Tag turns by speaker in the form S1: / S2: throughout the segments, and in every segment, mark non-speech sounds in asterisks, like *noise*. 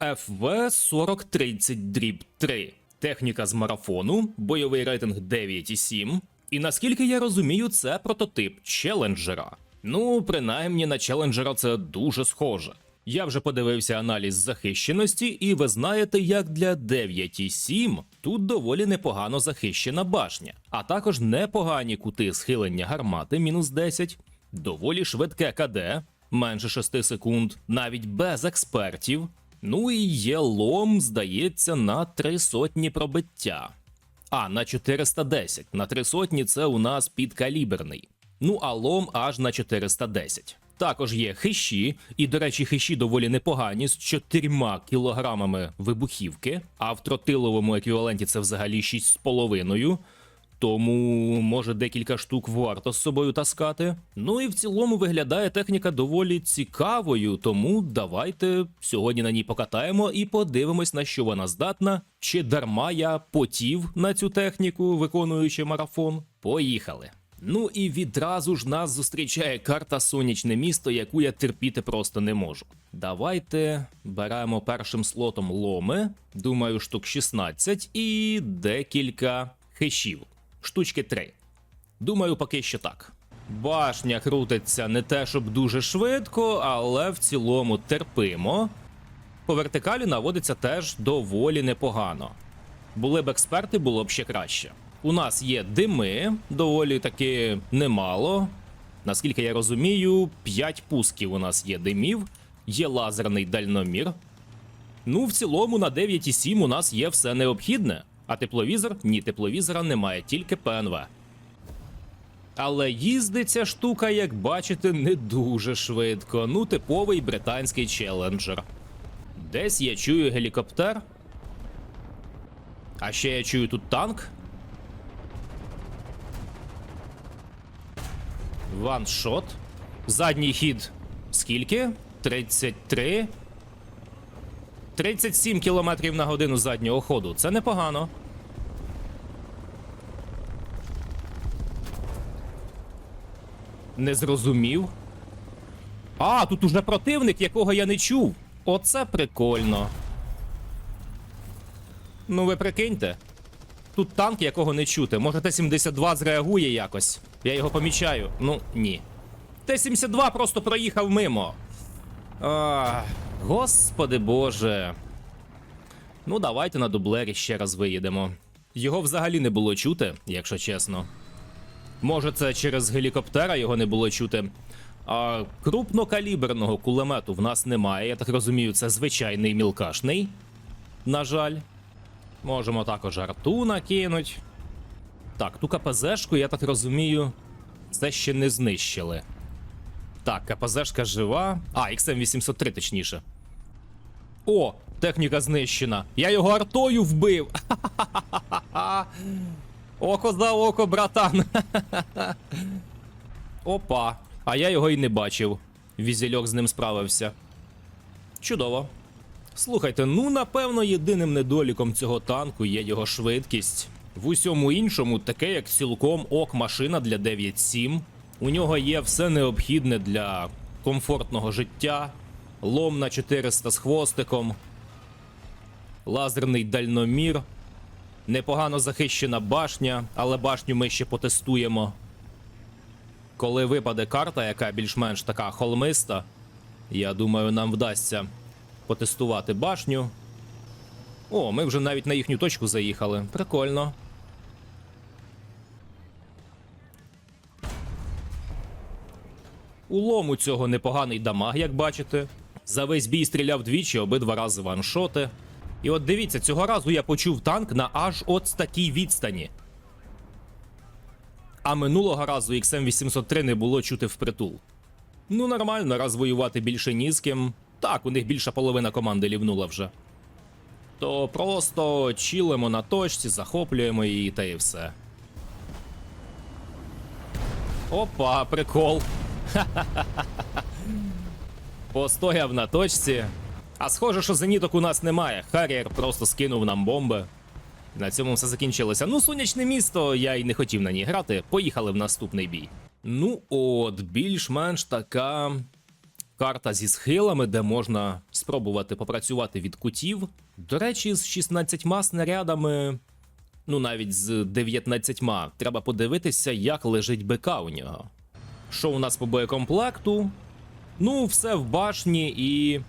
S1: FV 4030 дріб 3. Техніка з марафону, бойовий рейтинг 9,7. І наскільки я розумію, це прототип челенджера. Ну, принаймні на челенджера це дуже схоже. Я вже подивився аналіз захищеності, і ви знаєте, як для 9,7 тут доволі непогано захищена башня, а також непогані кути схилення гармати мінус 10, доволі швидке КД, менше 6 секунд, навіть без експертів. Ну і є лом, здається, на три сотні пробиття. А, на 410. На три сотні це у нас підкаліберний. Ну а лом аж на 410. Також є хищі, і, до речі, хищі доволі непогані з 4 кілограмами вибухівки, а в тротиловому еквіваленті це взагалі 6,5. Тому може декілька штук варто з собою таскати. Ну і в цілому виглядає техніка доволі цікавою, тому давайте сьогодні на ній покатаємо і подивимось, на що вона здатна, чи дарма я потів на цю техніку, виконуючи марафон. Поїхали! Ну і відразу ж нас зустрічає карта Сонячне місто, яку я терпіти просто не можу. Давайте беремо першим слотом ломи, думаю, штук 16 і декілька хешів. Штучки 3. Думаю, поки що так. Башня крутиться не те, щоб дуже швидко, але в цілому терпимо. По вертикалі наводиться теж доволі непогано. Були б експерти, було б ще краще. У нас є дими, доволі таки немало. Наскільки я розумію, 5 пусків у нас є димів, є лазерний дальномір. Ну, в цілому, на 9,7 у нас є все необхідне. А тепловізор? Ні, тепловізора немає, тільки ПНВ. Але їздить ця штука, як бачите, не дуже швидко. Ну, типовий британський челенджер. Десь я чую гелікоптер. А ще я чую тут танк. Ваншот. Задній хід. Скільки? 33. 37 км на годину заднього ходу. Це непогано. Не зрозумів. А, тут уже противник, якого я не чув. Оце прикольно. Ну, ви прикиньте. Тут танк, якого не чути. Може, Т-72 зреагує якось. Я його помічаю. Ну, ні. Т-72 просто проїхав мимо. А, господи боже. Ну, давайте на дублері ще раз виїдемо. Його взагалі не було чути, якщо чесно. Може, це через гелікоптера його не було чути. А крупнокаліберного кулемету в нас немає. Я так розумію, це звичайний мілкашний. На жаль. Можемо також арту накинуть. Так, ту КПЗшку, я так розумію, це ще не знищили. Так, КПЗшка жива. А, XM803 точніше. О, техніка знищена. Я його артою вбив. *laughs* Око за око, братан. *laughs* Опа. А я його й не бачив. Візельок з ним справився. Чудово. Слухайте, ну напевно, єдиним недоліком цього танку є його швидкість. В усьому іншому, таке як цілком ок машина для 9.7. У нього є все необхідне для комфортного життя, лом на 400 з хвостиком, лазерний дальномір, непогано захищена башня, але башню ми ще потестуємо. Коли випаде карта, яка більш-менш така холмиста, я думаю, нам вдасться потестувати башню. О, ми вже навіть на їхню точку заїхали. Прикольно. У цього непоганий дамаг, як бачите. За весь бій стріляв двічі, обидва рази ваншоти. І от дивіться, цього разу я почув танк на аж от такій відстані. А минулого разу XM803 не було чути впритул. Ну, нормально, раз воювати більше ні з ким. Так, у них більша половина команди лівнула вже. То просто чилимо на точці, захоплюємо її та і все. Опа, прикол. *laughs* Постояв на точці. А схоже, що зеніток у нас немає. Харріер просто скинув нам бомби. На цьому все закінчилося. Ну, сонячне місто, я й не хотів на ній грати. Поїхали в наступний бій. Ну от, більш-менш така Карта зі схилами, де можна спробувати попрацювати від кутів. До речі, з 16 снарядами, ну навіть з 19, треба подивитися, як лежить БК у нього. Що у нас по боєкомплекту? Ну, все в башні і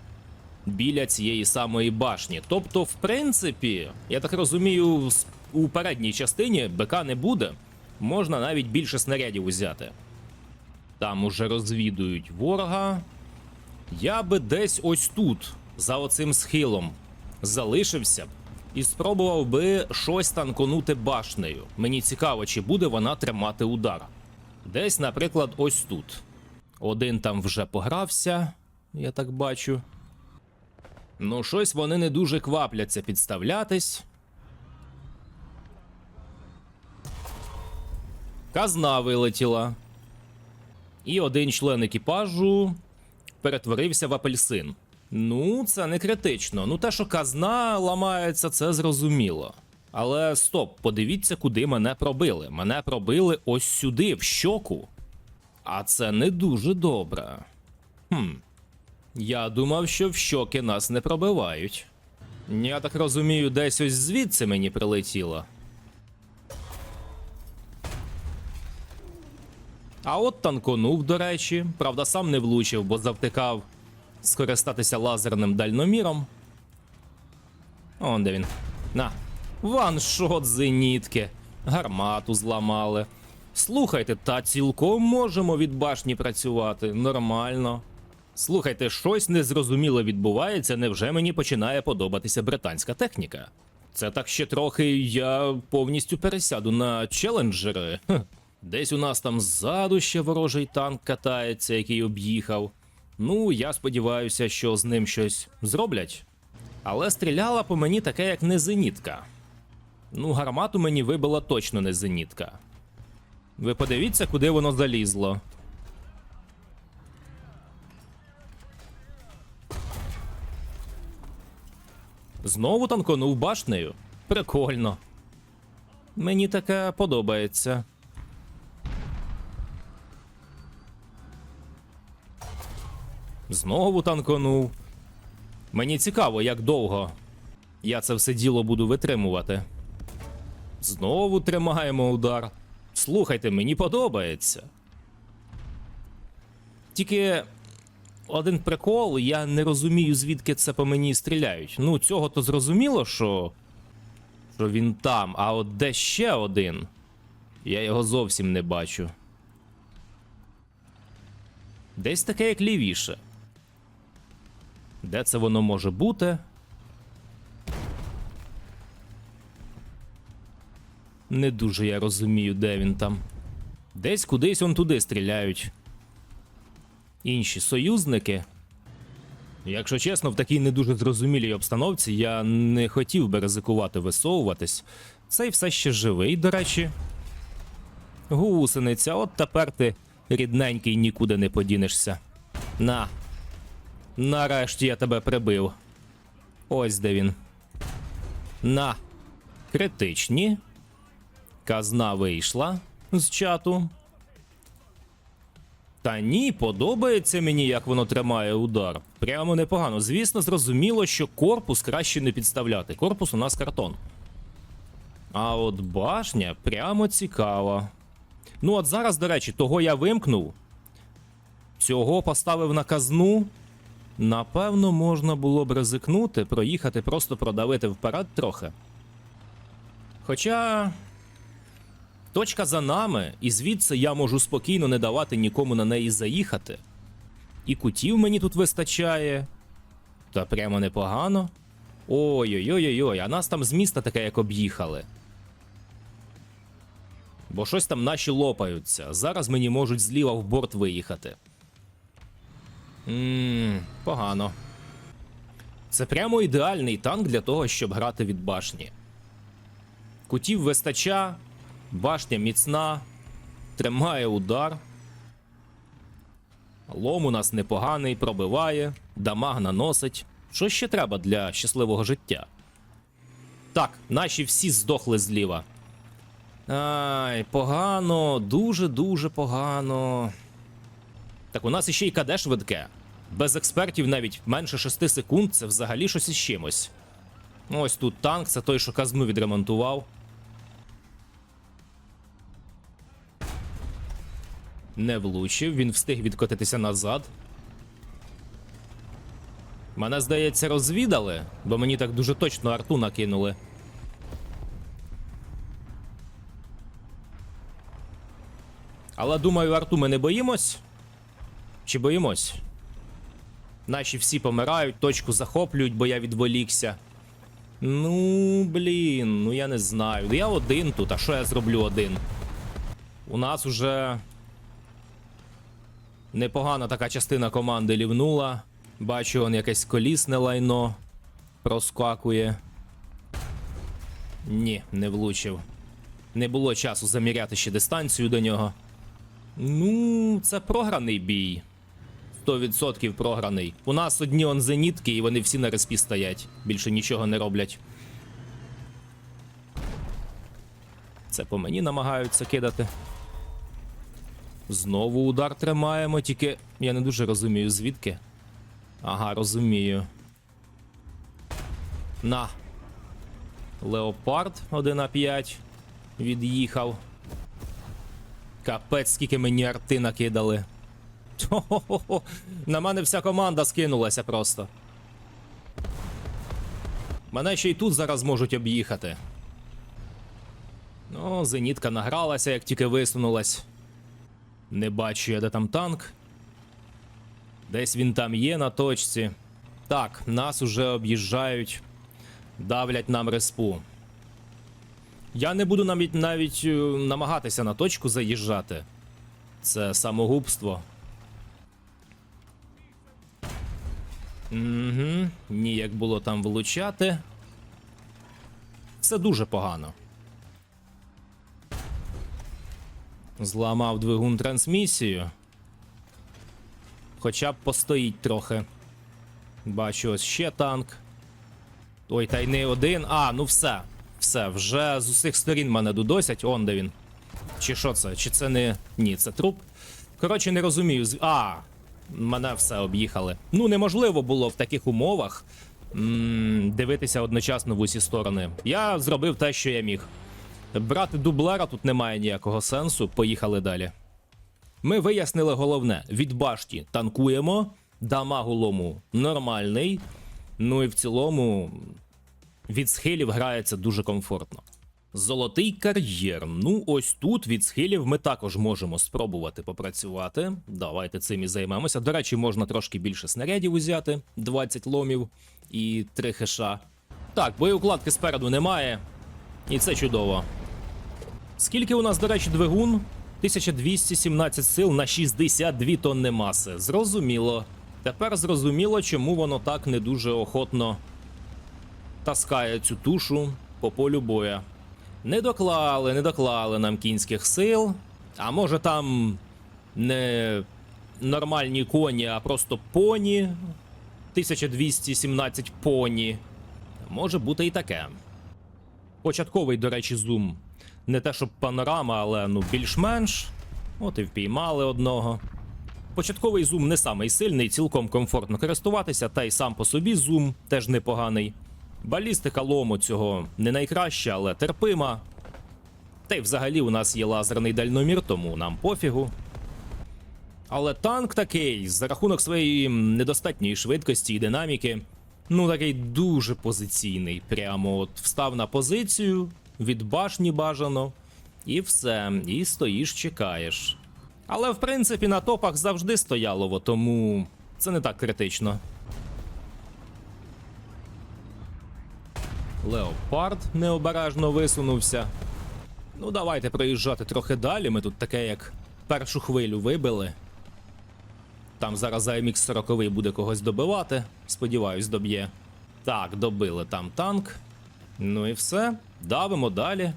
S1: біля цієї самої башні. Тобто, в принципі, я так розумію, у передній частині БК не буде. Можна навіть більше снарядів узяти. Там уже розвідують ворога. Я би десь ось тут, за оцим схилом, залишився б і спробував би щось танконути башнею. Мені цікаво, чи буде вона тримати удар. Десь, наприклад, ось тут. Один там вже погрався, я так бачу. Ну, щось вони не дуже квапляться підставлятись. Казна вилетіла. І один член екіпажу перетворився в апельсин. Ну, це не критично. Ну, те, що казна ламається, це зрозуміло. Але стоп, подивіться, куди мене пробили. Мене пробили ось сюди, в щоку. А це не дуже добре. Хм. Я думав, що в щоки нас не пробивають. Я так розумію, десь ось звідси мені прилетіло. А от танконув, до речі, правда, сам не влучив, бо завтикав скористатися лазерним дальноміром. Он де він. На. Ваншот зенітки. Гармату зламали. Слухайте, та цілком можемо від башні працювати. Нормально. Слухайте, щось незрозуміле відбувається, невже мені починає подобатися британська техніка? Це так ще трохи я повністю пересяду на челенджери. Десь у нас там ззаду ще ворожий танк катається, який об'їхав. Ну, я сподіваюся, що з ним щось зроблять. Але стріляла по мені таке, як не зенітка. Ну, гармату мені вибила точно не зенітка. Ви подивіться, куди воно залізло. Знову танконув башнею. Прикольно. Мені таке подобається. Знову танконув. Мені цікаво, як довго я це все діло буду витримувати. Знову тримаємо удар. Слухайте, мені подобається. Тільки один прикол, я не розумію, звідки це по мені стріляють. Ну, цього то зрозуміло, що. що він там, а от де ще один? Я його зовсім не бачу. Десь таке, як лівіше. Де це воно може бути? Не дуже я розумію, де він там. Десь кудись он туди стріляють. Інші союзники. Якщо чесно, в такій не дуже зрозумілій обстановці я не хотів би ризикувати висовуватись. Цей все ще живий, до речі. Гусениця, от тепер ти рідненький нікуди не подінешся. На. Нарешті я тебе прибив. Ось де він. На. Критичні. Казна вийшла з чату. Та ні, подобається мені, як воно тримає удар. Прямо непогано. Звісно, зрозуміло, що корпус краще не підставляти. Корпус у нас картон. А от башня прямо цікава. Ну, от зараз, до речі, того я вимкнув. Цього поставив на казну. Напевно, можна було б ризикнути, проїхати, просто продавити вперед трохи. Хоча. Точка за нами, і звідси я можу спокійно не давати нікому на неї заїхати. І кутів мені тут вистачає. Та прямо непогано. Ой-ой-ой-ой, а нас там з міста таке як об'їхали. Бо щось там наші лопаються. Зараз мені можуть зліва в борт виїхати. Ммм, погано. Це прямо ідеальний танк для того, щоб грати від башні. Кутів вистача, башня міцна, тримає удар. Лом у нас непоганий, пробиває, дамаг наносить. Що ще треба для щасливого життя? Так, наші всі здохли зліва. Ай, погано, дуже-дуже погано. Так у нас іще й КД швидке. Без експертів навіть менше 6 секунд це взагалі щось із чимось. Ось тут танк, це той, що казну відремонтував. Не влучив, він встиг відкотитися назад. Мене, здається, розвідали, бо мені так дуже точно арту накинули. Але думаю, арту ми не боїмось. Чи боїмось? Наші всі помирають, точку захоплюють, бо я відволікся. Ну, блін, ну я не знаю. Я один тут, а що я зроблю один? У нас уже непогана така частина команди лівнула. Бачу, он якесь колісне лайно проскакує. Ні, не влучив. Не було часу заміряти ще дистанцію до нього. Ну, це програний бій. 100% програний. У нас одні он зенітки, і вони всі на респі стоять. Більше нічого не роблять. Це по мені намагаються кидати. Знову удар тримаємо, тільки я не дуже розумію звідки. Ага, розумію. На. Леопард 1 на 5 від'їхав. Капець, скільки мені арти накидали. Хо-хо-хо. На мене вся команда скинулася просто. Мене ще й тут зараз можуть об'їхати. Ну, зенітка награлася, як тільки висунулась. Не бачу я, де там танк. Десь він там є на точці. Так, нас уже об'їжджають, давлять нам респу. Я не буду навіть навіть е, намагатися на точку заїжджати. Це самогубство. Угу. Ніяк було там влучати. Це дуже погано. Зламав двигун трансмісію. Хоча б постоїть трохи. Бачу, ось ще танк. Ой, та й не один. А, ну все. Все, вже з усіх сторін мене дудосять. Он де він. Чи що це? Чи це не. Ні, це труп. Коротше, не розумію. А, мене все об'їхали. Ну, неможливо було в таких умовах м, дивитися одночасно в усі сторони. Я зробив те, що я міг. Брати дублера тут немає ніякого сенсу. Поїхали далі. Ми вияснили головне: від башті танкуємо, дамагу лому нормальний. Ну і в цілому від схилів грається дуже комфортно. Золотий кар'єр. Ну, ось тут від схилів ми також можемо спробувати попрацювати. Давайте цим і займемося. До речі, можна трошки більше снарядів узяти: 20 ломів і 3 хеша. Так, боєукладки спереду немає. І це чудово. Скільки у нас, до речі, двигун? 1217 сил на 62 тонни маси. Зрозуміло. Тепер зрозуміло, чому воно так не дуже охотно таскає цю тушу по полю боя. Не доклали, не доклали нам кінських сил. А може там не нормальні коні, а просто поні. 1217 поні. Може бути і таке. Початковий, до речі, зум. Не те, щоб панорама, але ну більш-менш. От і впіймали одного. Початковий зум не самий сильний, цілком комфортно користуватися, та й сам по собі зум теж непоганий. Балістика лому цього не найкраща, але терпима. Та й взагалі у нас є лазерний дальномір, тому нам пофігу. Але танк такий, за рахунок своєї недостатньої швидкості і динаміки, ну такий дуже позиційний. Прямо от встав на позицію, від башні бажано, і все, і стоїш, чекаєш. Але в принципі на топах завжди стоялово, тому це не так критично. Леопард необережно висунувся. Ну, давайте проїжджати трохи далі. Ми тут таке як першу хвилю вибили. Там зараз AMX 40 буде когось добивати. Сподіваюсь, доб'є. Так, добили там танк. Ну і все. Давимо далі.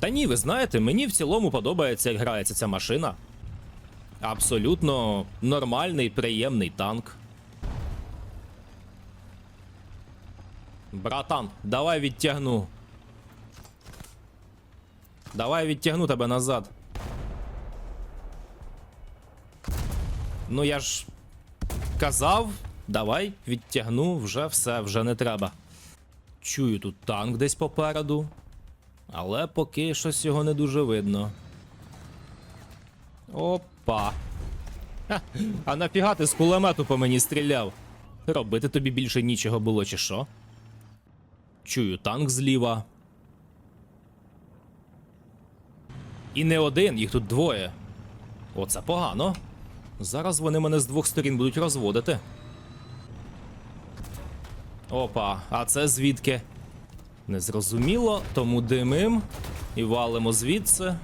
S1: Та ні, ви знаєте, мені в цілому подобається, як грається ця машина. Абсолютно нормальний, приємний танк. Братан, давай відтягну. Давай відтягну тебе назад. Ну я ж казав, давай, відтягну, вже все, вже не треба. Чую тут танк десь попереду. Але поки щось його не дуже видно. Опа. А нафіга ти з кулемету по мені стріляв? Робити тобі більше нічого було, чи що? Чую танк зліва. І не один, їх тут двоє. Оце погано. Зараз вони мене з двох сторін будуть розводити. Опа, а це звідки? Незрозуміло, тому димим і валимо звідси.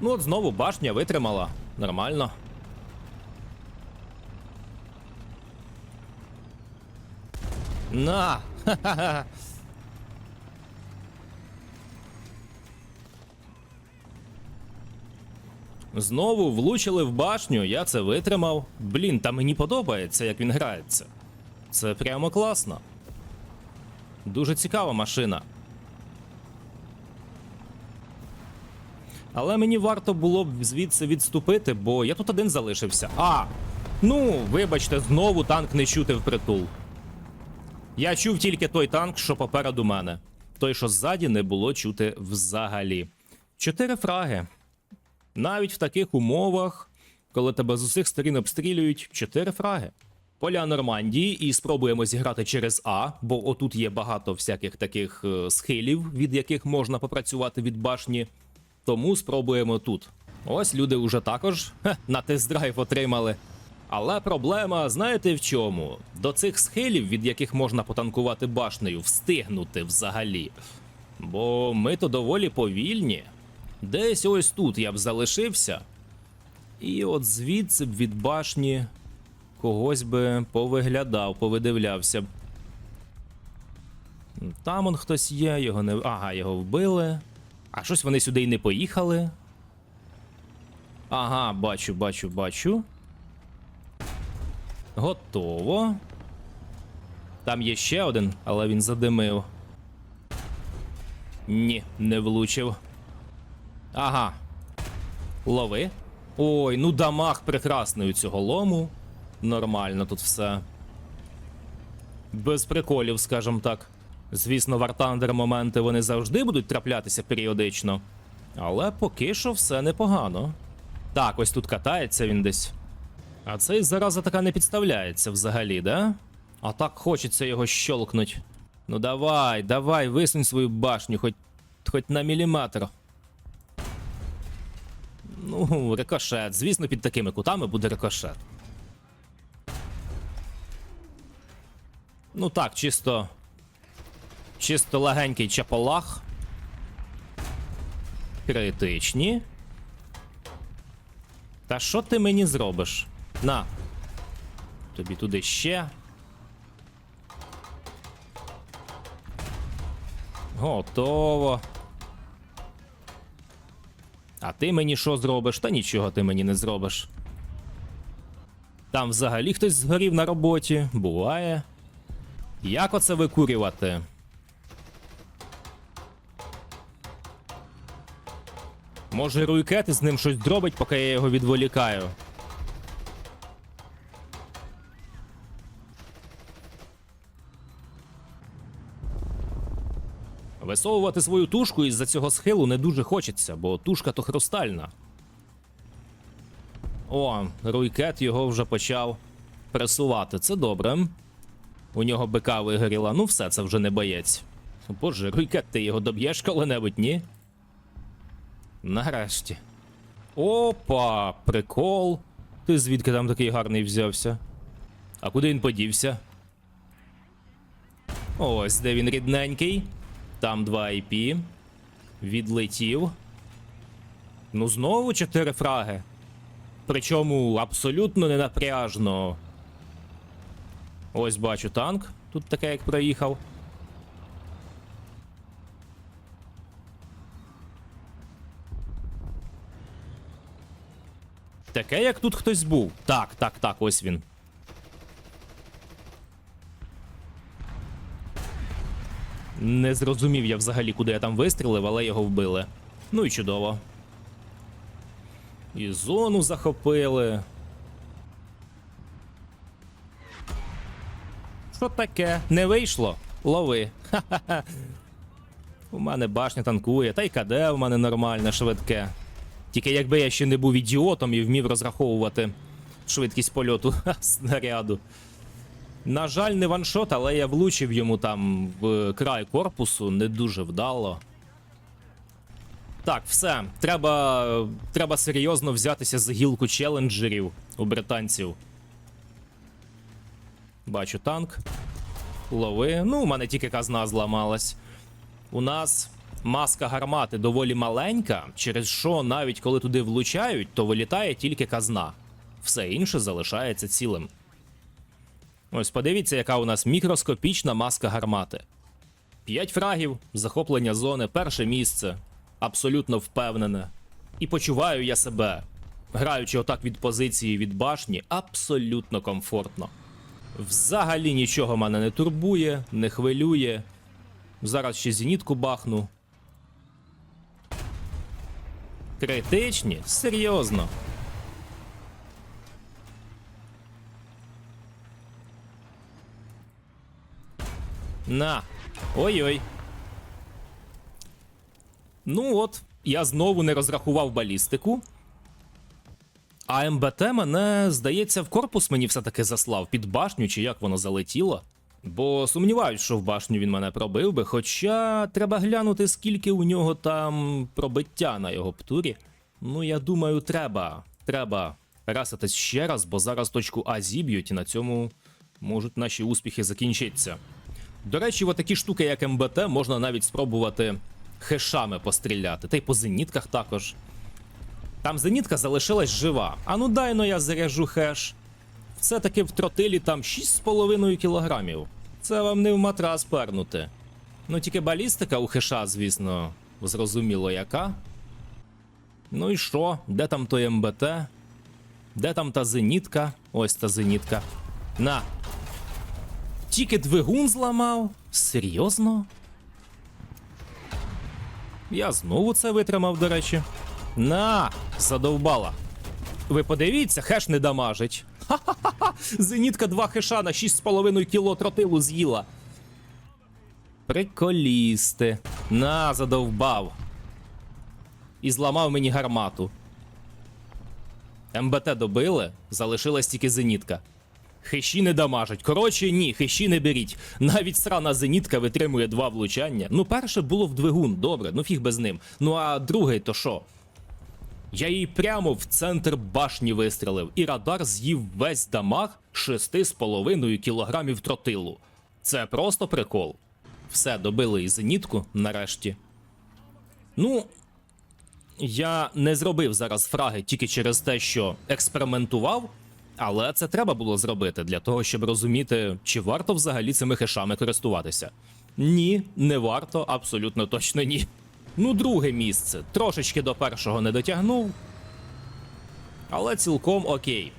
S1: Ну, от знову башня витримала. Нормально. На! Ха-ха-ха! *laughs* Знову влучили в башню, я це витримав. Блін, та мені подобається, як він грається. Це прямо класно. Дуже цікава машина. Але мені варто було б звідси відступити, бо я тут один залишився. А! Ну, вибачте, знову танк не чути впритул. Я чув тільки той танк, що попереду мене. Той, що ззаді, не було чути взагалі. Чотири фраги. Навіть в таких умовах, коли тебе з усіх сторін обстрілюють, чотири фраги. Поля Нормандії, і спробуємо зіграти через А, бо отут є багато всяких таких е, схилів, від яких можна попрацювати від башні. Тому спробуємо тут. Ось люди уже також хе, на тест-драйв отримали. Але проблема, знаєте в чому? До цих схилів, від яких можна потанкувати башнею, встигнути взагалі. Бо ми то доволі повільні. Десь ось тут я б залишився. І от звідси б від башні когось би повиглядав, повидивлявся б. Там он хтось є, його не. Ага, його вбили. А щось вони сюди й не поїхали. Ага, бачу, бачу, бачу. Готово. Там є ще один, але він задимив. Ні, не влучив. Ага. Лови. Ой, ну дамаг прекрасний у цього лому. Нормально тут все. Без приколів, скажем так. Звісно, вартандер моменти вони завжди будуть траплятися періодично. Але поки що все непогано. Так, ось тут катається він десь. А цей зараза така не підставляється взагалі, да? А так хочеться його щолкнуть. Ну давай, давай, висунь свою башню, хоч, хоч на міліметр. Ну, рикошет. Звісно, під такими кутами буде рикошет. Ну так, чисто. Чисто легенький чаполах. Критичні. Та що ти мені зробиш? На. Тобі туди ще. Готово. А ти мені що зробиш? Та нічого ти мені не зробиш. Там взагалі хтось згорів на роботі. Буває. Як оце викурювати? Може, руйкет з ним щось дробить, поки я його відволікаю. Висовувати свою тушку із-за цього схилу не дуже хочеться, бо тушка то хрустальна. О, руйкет його вже почав пресувати. Це добре. У нього бика вигоріла. Ну все, це вже не боєць. Боже, руйкет, ти його доб'єш коли-небудь, ні? Нарешті. Опа, прикол. Ти звідки там такий гарний взявся? А куди він подівся? Ось де він рідненький. Там 2 IP. Відлетів. Ну, знову 4 фраги. Причому абсолютно не напряжно. Ось бачу танк. Тут таке, як проїхав. Таке, як тут хтось був. Так, так, так, ось він. Не зрозумів я взагалі, куди я там вистрілив, але його вбили. Ну і чудово. І зону захопили. Що таке? Не вийшло? Лови. Ха-ха-ха. У мене башня танкує, та й КД у мене нормальне, швидке. Тільки якби я ще не був ідіотом і вмів розраховувати швидкість польоту *laughs* снаряду. На жаль, не ваншот, але я влучив йому там в край корпусу не дуже вдало. Так, все. Треба, треба серйозно взятися за гілку челенджерів у британців. Бачу танк. Лови. Ну, у мене тільки казна зламалась. У нас маска гармати доволі маленька, через що навіть коли туди влучають, то вилітає тільки казна. Все інше залишається цілим. Ось подивіться, яка у нас мікроскопічна маска гармати. П'ять фрагів, захоплення зони, перше місце. Абсолютно впевнене. І почуваю я себе, граючи отак від позиції від башні, абсолютно комфортно. Взагалі нічого мене не турбує, не хвилює. Зараз ще зенітку бахну. Критичні? Серйозно. На. Ой-ой. Ну от, я знову не розрахував балістику. А МБТ мене, здається, в корпус мені все-таки заслав під башню, чи як воно залетіло. Бо сумніваюсь, що в башню він мене пробив би, хоча треба глянути, скільки у нього там пробиття на його птурі. Ну, я думаю, треба. Треба раситись ще раз, бо зараз точку А зіб'ють, і на цьому можуть наші успіхи закінчитися. До речі, в такі штуки, як МБТ, можна навіть спробувати хешами постріляти, та й по зенітках також. Там зенітка залишилась жива. А ну дай но я заряжу хеш. Все-таки в тротилі там 6,5 кілограмів. Це вам не в матрас пернути. Ну тільки балістика у хеша, звісно, зрозуміло яка. Ну і що? Де там той МБТ? Де там та зенітка? Ось та зенітка. На. Тільки двигун зламав? Серйозно? Я знову це витримав, до речі. На, задовбала. Ви подивіться, хеш не дамажить. Ха-ха-ха! Зенітка 2 хеша на 6,5 кіло тротилу з'їла. Приколісти. На, задовбав. І зламав мені гармату. МБТ добили, залишилась тільки зенітка. Хеші не дамажать. Коротше, ні, хеші не беріть. Навіть срана зенітка витримує два влучання. Ну, перше було в двигун, добре, ну фіг без ним. Ну а другий то що? Я їй прямо в центр башні вистрелив, і радар з'їв весь дамаг 6,5 кілограмів тротилу. Це просто прикол. Все, добили і зенітку нарешті. Ну, я не зробив зараз фраги тільки через те, що експериментував, але це треба було зробити для того, щоб розуміти, чи варто взагалі цими хешами користуватися. Ні, не варто, абсолютно точно ні. Ну, друге місце. Трошечки до першого не дотягнув. Але цілком окей.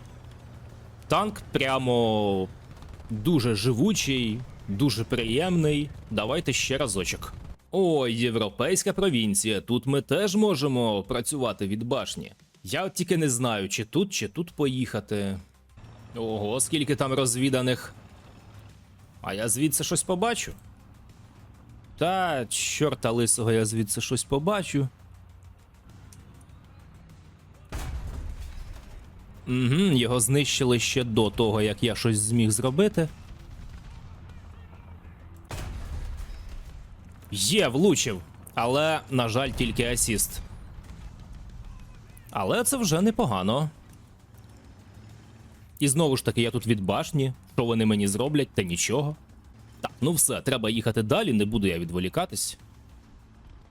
S1: Танк прямо дуже живучий, дуже приємний. Давайте ще разочок. О, європейська провінція. Тут ми теж можемо працювати від башні. Я тільки не знаю, чи тут, чи тут поїхати. Ого, скільки там розвіданих. А я звідси щось побачу. Та, чорта лисого, я звідси щось побачу. Угу, його знищили ще до того, як я щось зміг зробити. Є, влучив. Але, на жаль, тільки асіст. Але це вже непогано. І знову ж таки, я тут від башні. Що вони мені зроблять, та нічого. Так, ну все, треба їхати далі, не буду я відволікатись.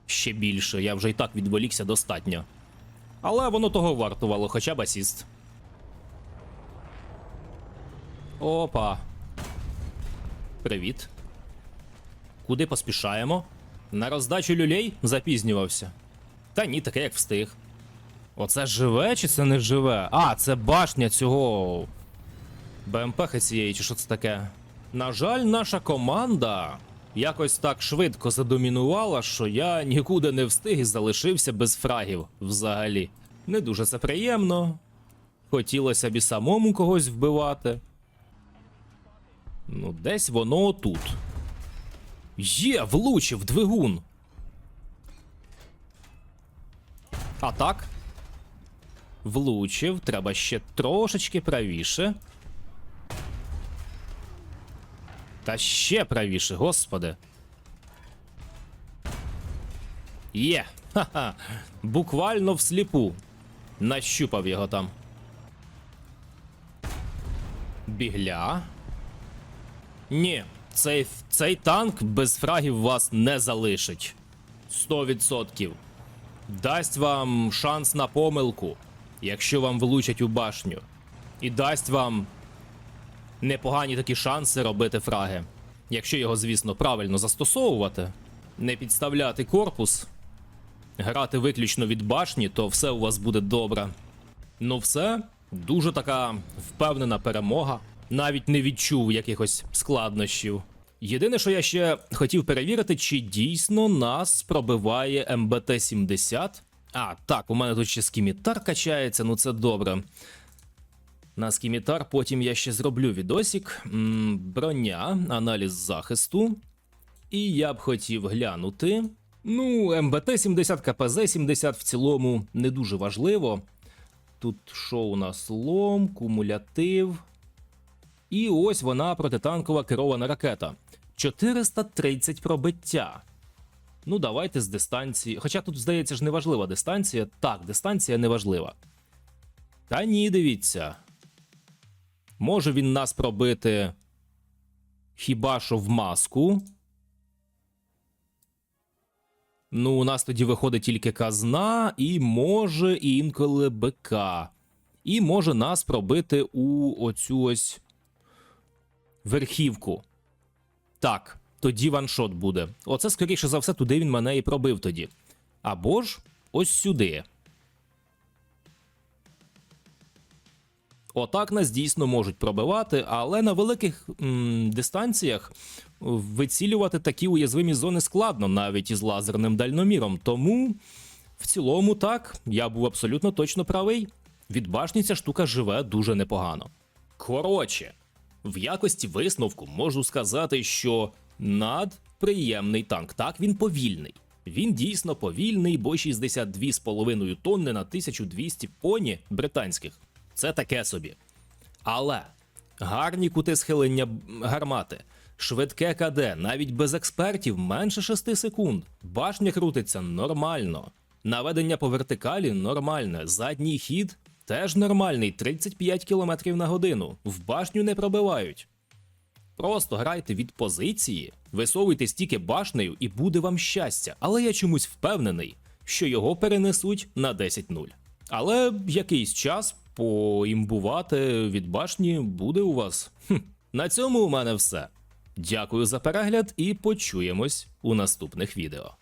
S1: Ще більше, я вже і так відволікся достатньо. Але воно того вартувало, хоча б асіст. Опа. Привіт. Куди поспішаємо? На роздачу люлей запізнювався. Та ні, таке як встиг. Оце живе чи це не живе? А, це башня цього. БМП цієї, чи що це таке? На жаль, наша команда якось так швидко задомінувала, що я нікуди не встиг і залишився без фрагів взагалі. Не дуже це приємно. Хотілося б і самому когось вбивати. Ну, десь воно тут. Є, влучив двигун. А так. Влучив, треба ще трошечки правіше. Та ще правіше, господи. Є! Ха-ха! Буквально всліпу. Нащупав його там. Бігля. Ні, цей, цей танк без фрагів вас не залишить. 100%. Дасть вам шанс на помилку, якщо вам влучать у башню. І дасть вам непогані такі шанси робити фраги. Якщо його, звісно, правильно застосовувати, не підставляти корпус, грати виключно від башні, то все у вас буде добре. Ну, все, дуже така впевнена перемога. Навіть не відчув якихось складнощів. Єдине, що я ще хотів перевірити, чи дійсно нас пробиває МБТ-70. А, так, у мене тут ще скімітар качається, ну це добре. На скімітар потім я ще зроблю відосік. Броня, аналіз захисту. І я б хотів глянути. Ну, МБТ-70, КПЗ-70 в цілому не дуже важливо. Тут що у нас лом, кумулятив. І ось вона протитанкова керована ракета. 430 пробиття. Ну, давайте з дистанції. Хоча тут, здається ж, не важлива дистанція. Так, дистанція не важлива. Та ні, дивіться. Може він нас пробити хіба що в маску. Ну, у нас тоді виходить тільки казна, і може інколи БК. І може нас пробити у оцю ось верхівку. Так, тоді ваншот буде. Оце, скоріше за все, туди він мене і пробив тоді. Або ж ось сюди. Отак нас дійсно можуть пробивати, але на великих м, дистанціях вицілювати такі уязвимі зони складно, навіть із лазерним дальноміром. Тому в цілому так, я був абсолютно точно правий. Від башні ця штука живе дуже непогано. Коротше, в якості висновку можу сказати, що надприємний танк. Так, він повільний. Він дійсно повільний, бо 62,5 тонни на 1200 поні британських. Це таке собі. Але гарні кути схилення гармати, швидке КД, навіть без експертів менше 6 секунд. Башня крутиться нормально. Наведення по вертикалі нормальне. Задній хід теж нормальний 35 км на годину. В башню не пробивають. Просто грайте від позиції, висовуйте стільки башнею і буде вам щастя. Але я чомусь впевнений, що його перенесуть на 10-0. Але якийсь час поімбувати від башні буде у вас. Хм. На цьому у мене все. Дякую за перегляд і почуємось у наступних відео.